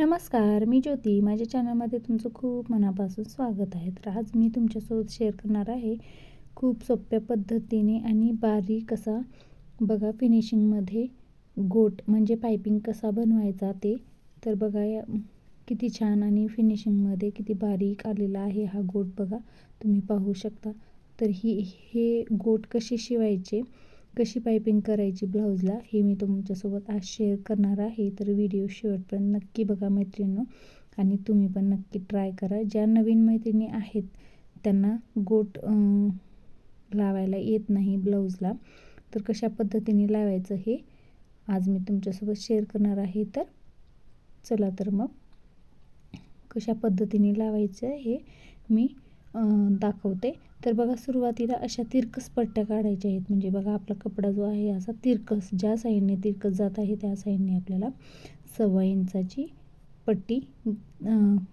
नमस्कार मी ज्योती. माझ्या चॅनलमध्ये तुमचं खूप मनापासून स्वागत आहे. तर आज मी तुमच्यासोबत शेअर करणार आहे खूप सोप्या पद्धतीने आणि बारीक कसा बघा फिनिशिंगमध्ये गोट म्हणजे पायपिंग कसा बनवायचा ते. तर बघा या किती छान आणि फिनिशिंगमध्ये किती बारीक आलेला आहे हा गोट बघा. तुम्ही पाहू शकता. तर ही हे गोट कसे शिवायचे कशी पायपिंग करायची ब्लाऊजला हे मी तुमच्यासोबत आज शेअर करणार आहे. तर व्हिडिओ शेवटपर्यंत नक्की बघा मैत्रिणी आणि तुम्ही पण नक्की ट्राय करा. ज्या नवीन मैत्रिणी आहेत त्यांना गोट लावायला येत नाही ब्लाऊजला. तर कशा पद्धतीने लावायचं हे आज मी तुमच्यासोबत शेअर करणार आहे. तर चला तर मग कशा पद्धतीने लावायचं हे मी दाखवते. तर बघा सुरुवातीला अशा तिरकस पट्ट्या काढायच्या आहेत. म्हणजे बघा आपला कपडा जो आहे असा तिरकस ज्या साईडने तिरकस जात आहे त्या साईडने आपल्याला सव्वा इंचाची पट्टी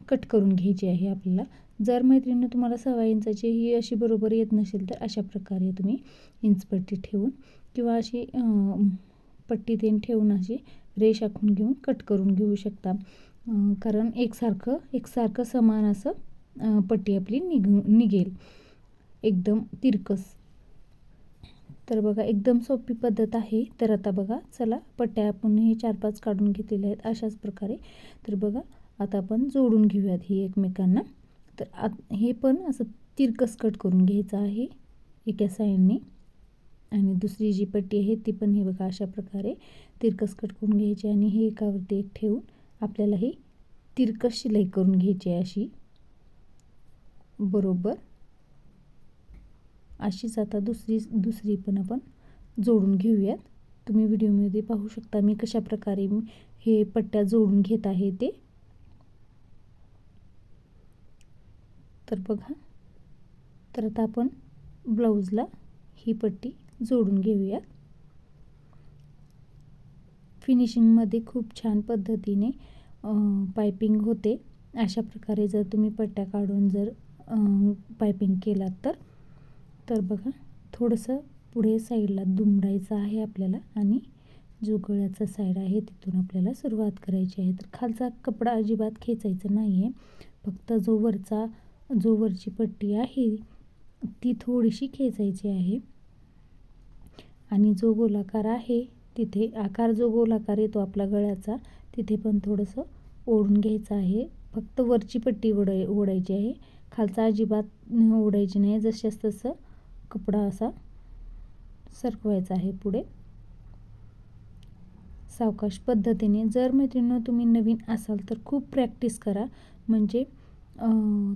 कट करून घ्यायची आहे आपल्याला. जर मैत्रिणी तुम्हाला सव्वा इंचाची ही अशी बरोबर येत नसेल तर अशा प्रकारे तुम्ही इंचपट्टी ठेवून किंवा अशी पट्टी तेन ठेवून अशी रेष आखून घेऊन कट करून घेऊ शकता. कारण एकसारखं एकसारखं समान असं पट्टी आपली निघ निघेल. एकदम तिरकस. तर बघा एकदम सोपी पद्धत आहे. तर आता बघा चला पट्ट्या आपण हे चार पाच काढून घेतलेल्या आहेत अशाच प्रकारे. तर बघा आता आपण जोडून घेऊयात ही एकमेकांना. तर आत हे पण असं तिरकस कट करून घ्यायचं आहे एका साईडने. आणि दुसरी जी पट्टी आहे ती पण हे बघा अशा प्रकारे तिरकस कट करून घ्यायची आणि हे एकावरती एक ठेवून आपल्याला ही तिरकस शिलाई करून घ्यायची आहे अशी. बरोबर. अशीच आता दुसरी दुसरी पण आपण जोडून घेऊयात. तुम्ही व्हिडिओमध्ये पाहू शकता मी कशा प्रकारे हे पट्ट्या जोडून घेत आहे ते. तर बघा. तर आता आपण ब्लाऊजला ही पट्टी जोडून घेऊयात. फिनिशिंगमध्ये खूप छान पद्धतीने पायपिंग होते. अशा प्रकारे जर तुम्ही पट्ट्या काढून जर पायपिंग केलात तर. तर बघा थोडंसं पुढे साईडला दुमडायचं आहे आपल्याला आणि जो गळ्याचा साईड आहे तिथून आपल्याला सुरुवात करायची आहे. तर खालचा कपडा अजिबात खेचायचा नाही आहे फक्त जो वरचा जो वरची पट्टी आहे ती थोडीशी खेचायची आहे. आणि जो गोलाकार आहे तिथे आकार जो गोलाकार येतो आपला गळ्याचा तिथे पण थोडंसं ओढून घ्यायचं आहे. फक्त वरची पट्टी ओढाय ओढायची आहे. खालचा अजिबात ओढायची नाही जसं तसं कपडा असा सरकवायचा आहे पुढे. सावकाश पद्धतीने जर मैत्रिणी तुम्ही नवीन असाल तर खूप प्रॅक्टिस करा. म्हणजे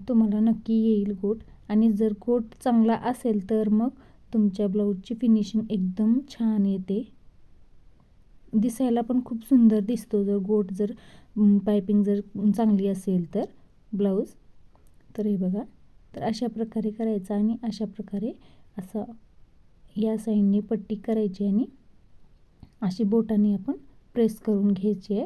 तुम्हाला नक्की येईल गोट. आणि जर गोट चांगला असेल तर मग तुमच्या ब्लाऊजची फिनिशिंग एकदम छान येते. दिसायला पण खूप सुंदर दिसतो जर गोट जर पायपिंग जर चांगली असेल तर ब्लाऊज. तर हे बघा. तर अशा प्रकारे करायचं आणि अशा प्रकारे असं या साईडने पट्टी करायची आणि अशी बोटाने आपण प्रेस करून घ्यायची आहे.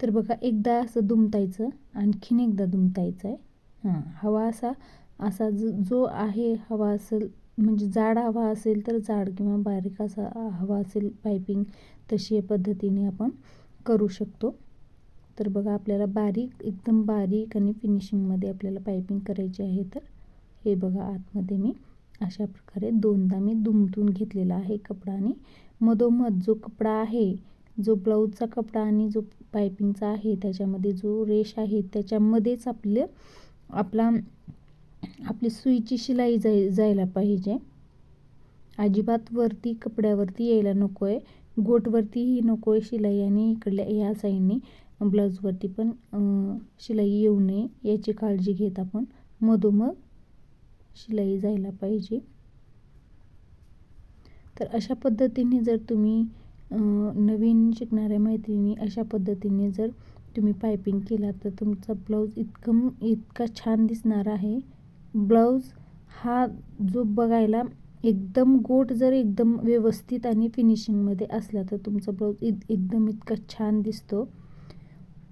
तर बघा एकदा असं दुमतायचं आणखीन एकदा दुमतायचं आहे. हां हवा असा असा जो आहे हवा असेल म्हणजे जाड हवा असेल तर जाड किंवा बारीक असा हवा असेल पायपिंग तशी पद्धतीने आपण करू शकतो. तर बघा आपल्याला बारीक एकदम बारीक आणि फिनिशिंगमध्ये आपल्याला पायपिंग करायची आहे तर हे बघा आतमध्ये मी अशा प्रकारे दोनदा मी दुमटून घेतलेला आहे कपडा आणि मधोमध जो कपडा आहे जो ब्लाऊजचा कपडा आणि जो पायपिंगचा आहे त्याच्यामध्ये जो रेश आहे त्याच्यामध्येच आपले आपला आपली सुईची शिलाई जाय जायला पाहिजे. अजिबात वरती कपड्यावरती यायला नको आहे गोटवरतीही नको आहे शिलाई आणि इकडल्या ह्या साईडने. ब्लाऊजवरती पण शिलाई येऊ नये याची काळजी घेत आपण. मधोमध शिलाई जायला पाहिजे. तर अशा पद्धतीने जर तुम्ही नवीन शिकणाऱ्या मैत्रिणी अशा पद्धतीने जर तुम्ही पायपिंग केला तर तुमचा ब्लाऊज इतकं इतका छान दिसणार आहे. ब्लाऊज हा जो बघायला एकदम गोट जर एकदम व्यवस्थित आणि फिनिशिंगमध्ये असला तर तुमचा ब्लाऊज एकदम इतका छान दिसतो.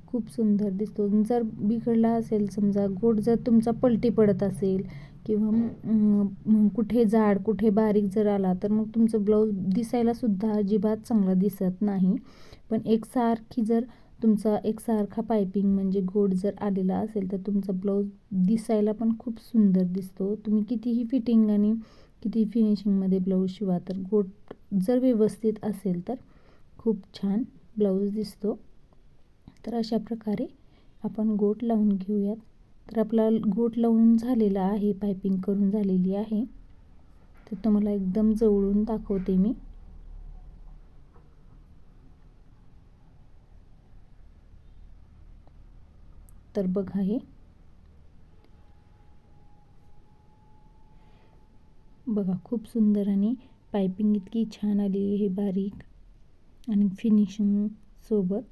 खूप सुंदर दिसतो. जर बिघडला असेल समजा गोट जर तुमचा पलटी पडत असेल किंवा कुठे जाड कुठे बारीक जर आला तर मग तुमचं ब्लाऊज दिसायलासुद्धा अजिबात चांगला दिसत नाही. पण एकसारखी जर तुमचा एकसारखा पायपिंग म्हणजे गोड जर आलेला असेल तर तुमचा ब्लाऊज दिसायला पण खूप सुंदर दिसतो. तुम्ही कितीही फिटिंग आणि किती फिनिशिंगमध्ये ब्लाऊज शिवा तर गोट जर व्यवस्थित असेल तर खूप छान ब्लाऊज दिसतो. तर अशा प्रकारे आपण गोट लावून घेऊयात. तर आपला गोट लावून झालेला आहे पायपिंग करून झालेली आहे. तर तुम्हाला एकदम जवळून दाखवते मी. तर बघा हे. बघा खूप सुंदर आणि पायपिंग इतकी छान आली आहे बारीक आणि फिनिशिंग सोबत.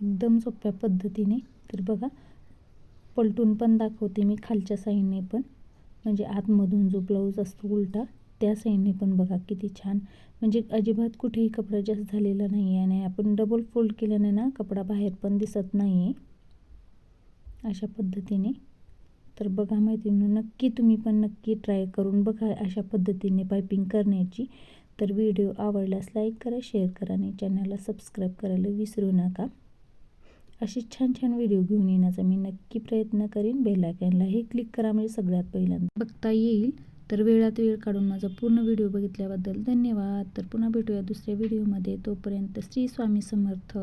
एकदम सोप्या पद्धतीने. तर बघा पलटून पण दाखवते मी खालच्या साईडने पण. म्हणजे आतमधून जो ब्लाऊज असतो उलटा त्या साईडने पण बघा किती छान. म्हणजे अजिबात कुठेही कपडा जास्त झालेला नाही आहे आणि आपण डबल फोल्ड केल्याने ना कपडा बाहेर पण दिसत नाही आहे अशा पद्धतीने. तर बघा मैत्रिणी नक्की तुम्ही पण नक्की ट्राय करून बघा अशा पद्धतीने पायपिंग करण्याची. तर व्हिडिओ आवडल्यास लाईक करा शेअर करा आणि चॅनलला सबस्क्राईब करायला विसरू नका. असे छान छान व्हिडिओ घेऊन येण्याचा मी नक्की प्रयत्न करीन. बेलायकनला हे क्लिक करा म्हणजे सगळ्यात पहिल्यांदा. बघता येईल. तर वेळात वेळ काढून माझा पूर्ण व्हिडिओ बघितल्याबद्दल धन्यवाद. तर पुन्हा भेटूया दुसऱ्या व्हिडिओमध्ये तोपर्यंत श्री स्वामी समर्थ.